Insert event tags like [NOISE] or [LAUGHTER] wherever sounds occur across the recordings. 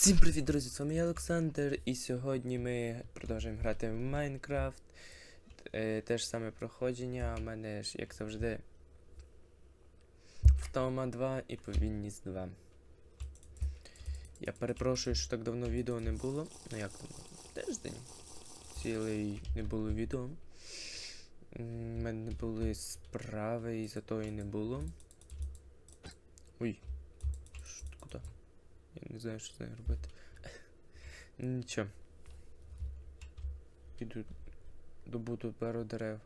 Всім привіт, друзі! З вами я Олександр, і сьогодні ми продовжуємо грати в Майнкрафт. Е, те ж саме проходження, у мене ж, як завжди, Втома 2 і Повільність 2. Я перепрошую, що так давно відео не було. Ну як? Тиждень. Цілий не було відео. У мене були справи, і за то і не було. Ой. Я не знаю, що з нею робити. Нічого. Піду добуду пару дерев.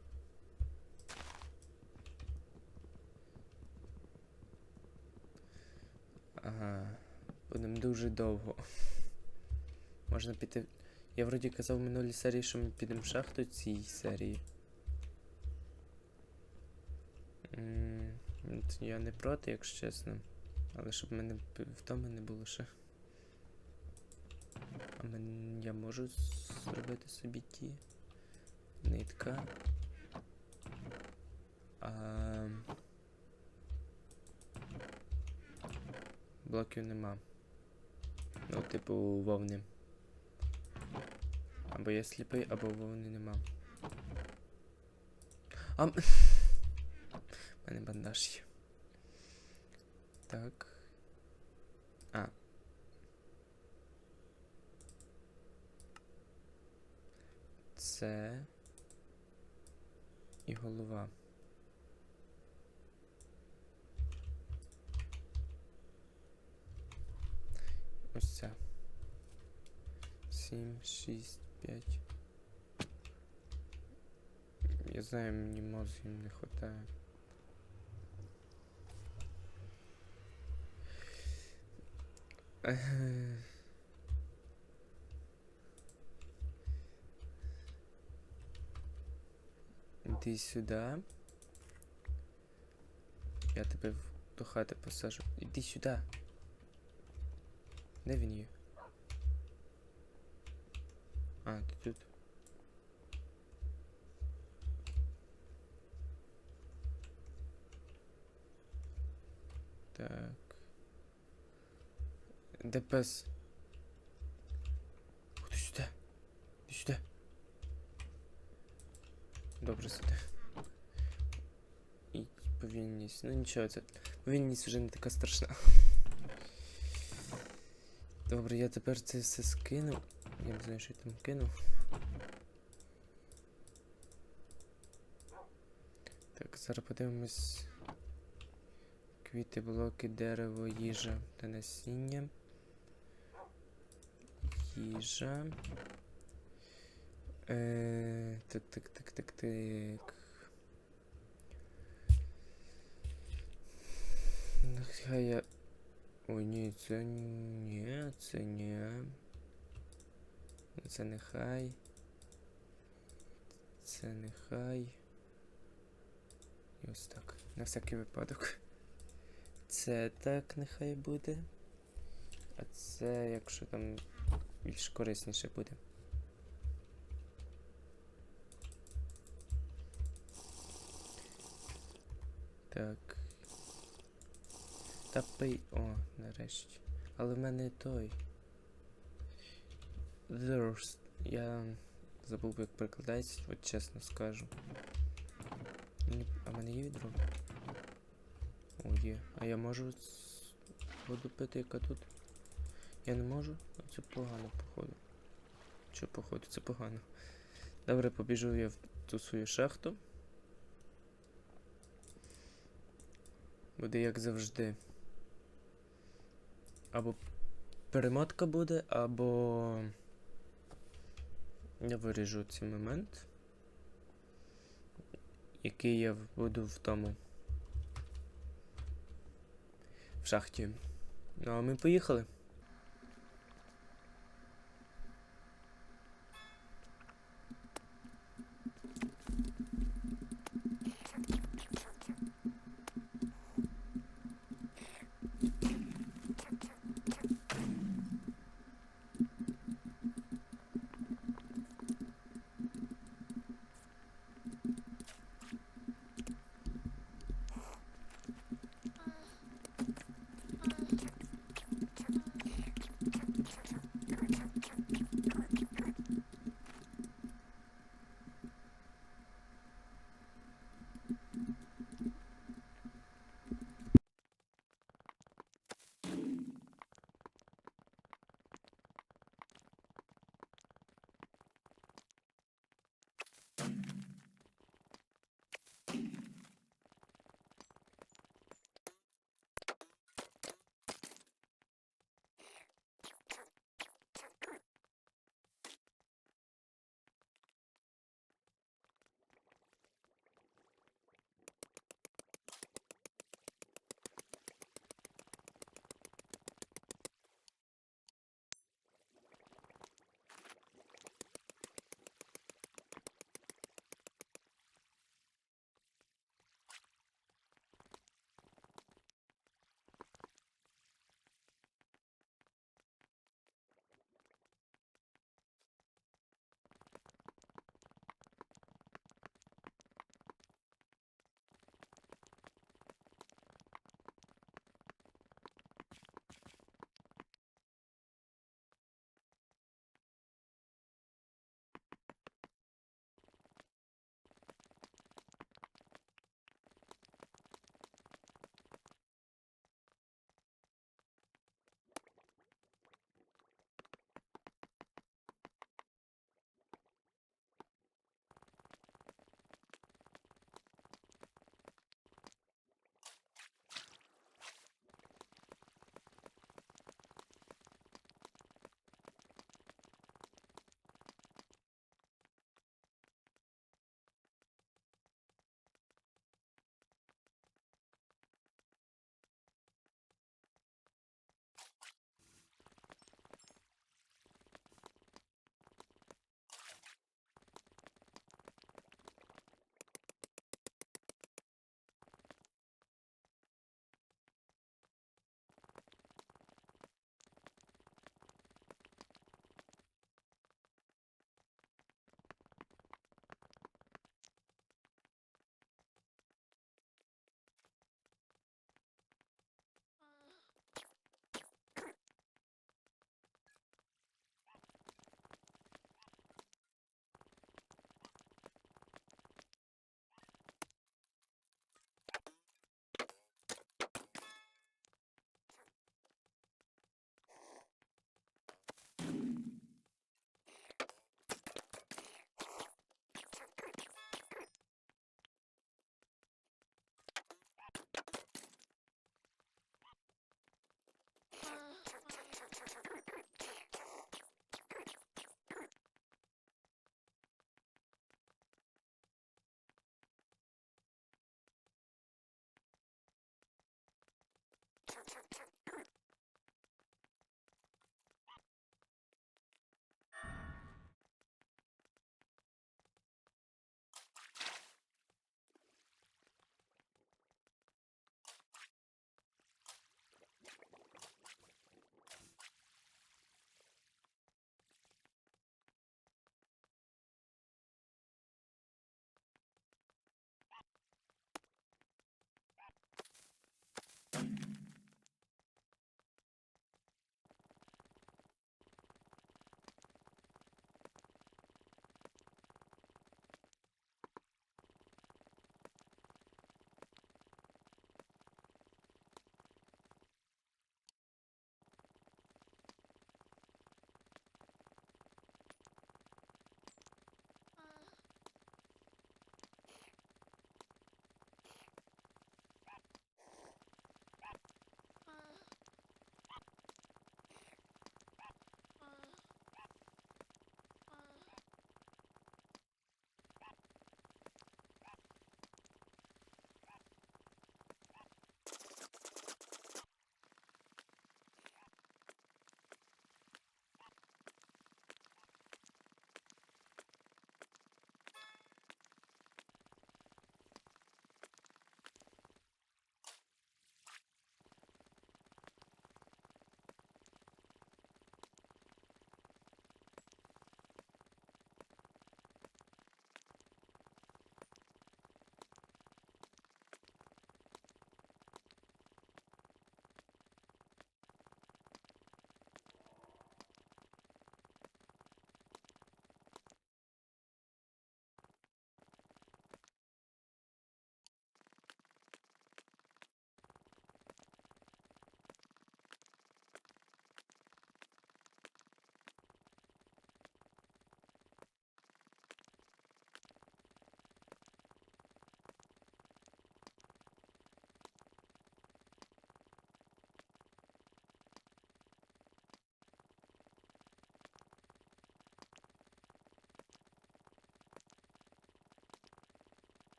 Ага. Будемо дуже довго. Можна піти. Я вроді казав в минулій серії, що ми підемо в шахту цій серії. М, от Я не проти, якщо чесно. Але щоб в мене втоми не було ще. А мен... я можу зробити собі ті. Нитка. А... Блоків нема. Ну, типу, вовни. Або я сліпий, або вовни нема. А... [LAUGHS] У мене бандаж є. Так. А. Це. І голова. Ось ця. Сім, шість, п'ять. Я знаю, мені мозгів не хватає. Іди сюди. Я тебе в- до хати посажу. Іди сюди. Де він? А, ти тут. Так. Де пес? Ходи сюди. Іди сюди. Добре сюди. І повільність. Ну нічого, це. Повільність вже не така страшна. Добре, я тепер це все скину. Я не знаю, що я там кинув. Так, зараз подивимось. Квіти, блоки, дерево, їжа та насіння. Їжа. Е, так, так, так, так, так. Нехай я. Ой, ні, це ні, це ні. Це нехай. Це нехай. І ось так. На всякий випадок. Це так нехай буде. А це, якщо там більш корисніше буде. Так. Та пий. О, нарешті. Але в мене той. Thirst. Я забув, як перекладається, от чесно скажу. А в мене є відро? О, є. А я можу воду пити, яка тут? Я не можу? А Це погано, походу. Що, походу, це погано. Добре, побіжу я в ту свою шахту. Буде як завжди. Або перемотка буде, або я виріжу цей момент, який я буду в тому. В шахті. Ну, а ми поїхали.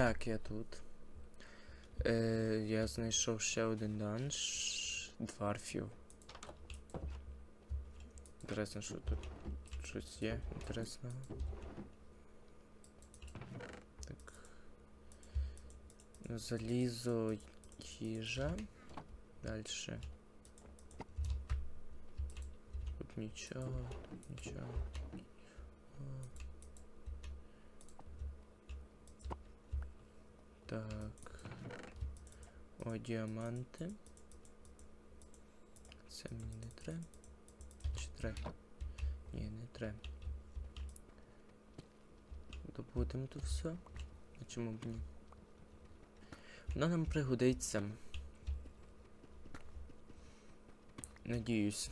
Так, я тут. Е, я знайшов ще один данж дварфів. Інтересно, що тут щось є інтересного. Так. Залізо їжа. Дальше. Тут нічого, нічого. Так. О, діаманти. Це мені не треба. Чи треба? Ні, не треба. Добудемо то все. А чому б ні? Воно нам пригодиться. Надіюсь.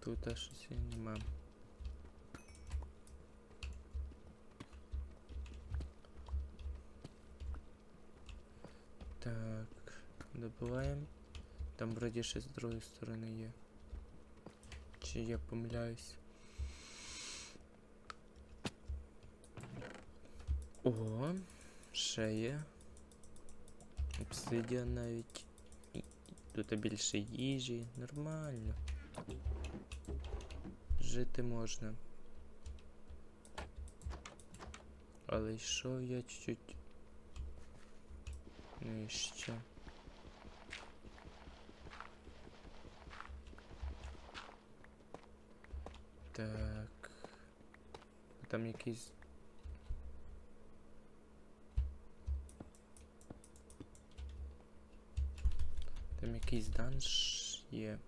Тут аж щось і нема. Так, добиваємо. Там вроді ще з другої сторони є. Чи я помиляюсь? Ого, ще є. Обсидіан навіть. І- і Тут більше їжі. Нормально. Жити можна. Але йшов я чуть-чуть нижче. Так. Там якийсь. Там якийсь данж є.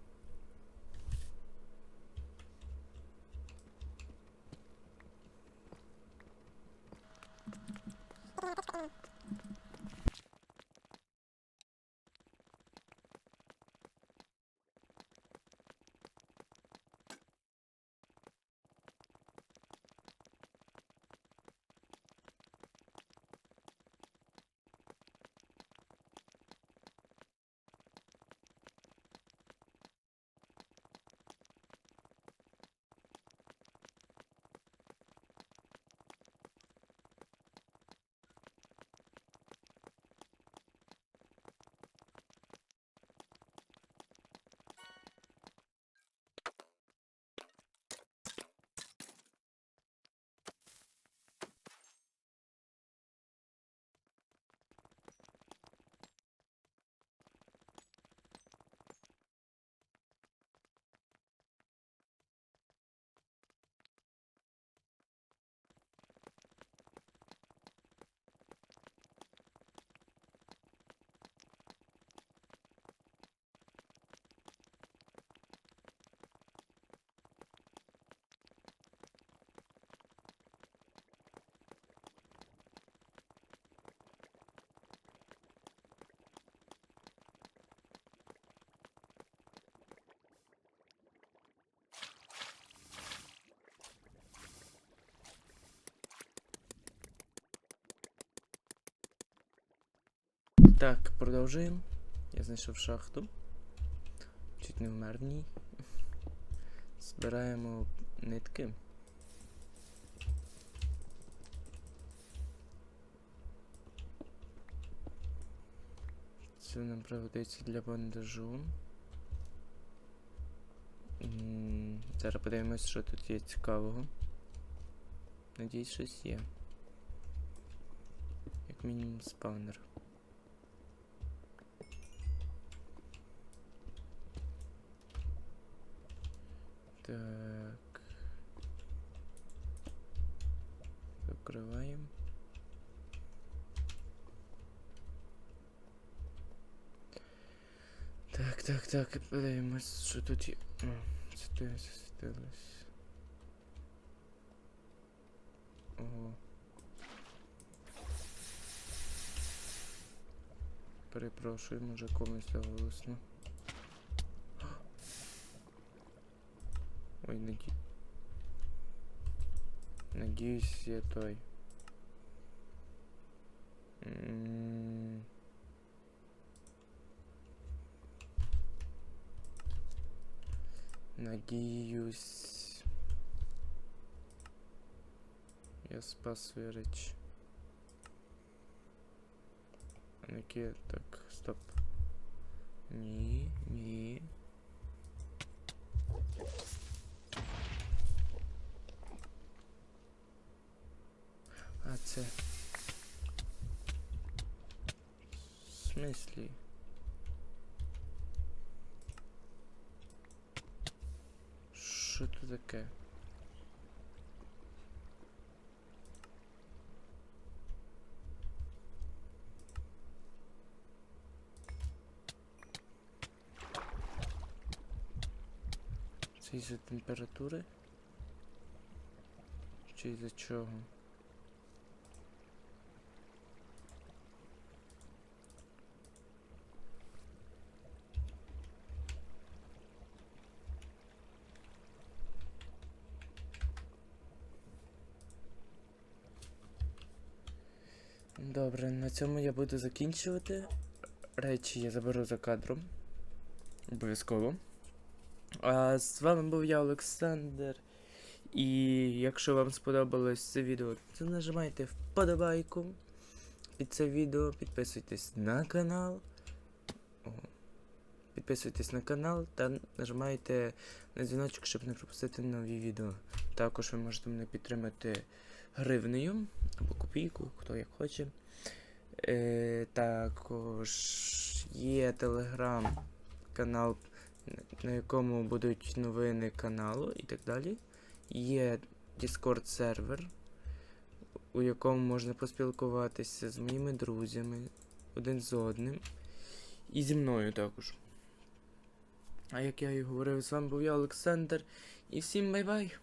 Так, продовжуємо. Я знайшов шахту. Чуть не вмер ній. Збираємо нитки. Це нам пригодиться для бандажу. Зараз подивимось, що тут є цікавого. Надіюсь, щось є. Як мінімум спавнер. Закриваємо. Так, так, так, подивимось, що тут є. Це ти засвітилось. Ого. Перепрошую, може комусь заголосно. [GASPS] Ой, наді... Надіюсь, я той. М, Надіюсь. Я спас свої речі. А на які... Так, стоп. Ні, ні. А це. В смислі? Що це таке? Це із-за температури? Чи із-за чого? Добре, на цьому я буду закінчувати. Речі я заберу за кадром. Обов'язково. А з вами був я, Олександр. І якщо вам сподобалось це відео, то нажимайте вподобайку під це відео, підписуйтесь на канал. Підписуйтесь на канал та нажимайте на дзвіночок, щоб не пропустити нові відео. Також ви можете мене підтримати гривнею або копійку, хто як хоче. Е, також є телеграм-канал, на якому будуть новини каналу і так далі. Є Discord сервер, у якому можна поспілкуватися з моїми друзями один з одним. І зі мною також. А як я і говорив, з вами був я, Олександр. І всім бай-бай!